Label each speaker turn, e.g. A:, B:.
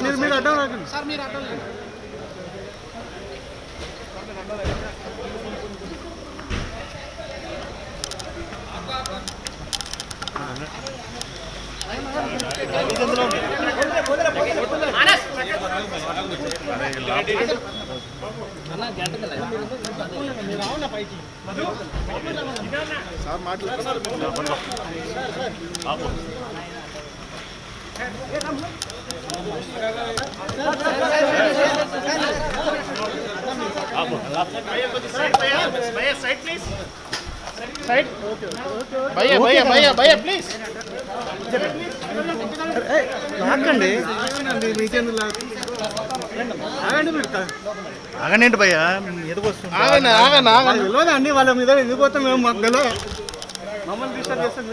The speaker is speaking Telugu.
A: మీరు మీరు అడ్డం రాకండి
B: సార్ మీరు అడ్డం లేదు.
A: సార్ మాట్లాడుతున్నారు
B: భయ్యా భయ్యా భయ్యా భయ్యా ప్లీజ్
A: లాక్కండి. మీకెందుకు లాక్?
C: ఆగనేంటి భయ్యా? ఎదుగు వస్తుంది
B: ఆగండి ఆగండి
A: మాకు
B: ఆగండి
A: తెలియదు అండి వాళ్ళ మీద ఎందుకు పోతాం మేము మాకు తెలియదు మమ్మల్ని డిస్టర్బ్ చేస్తాం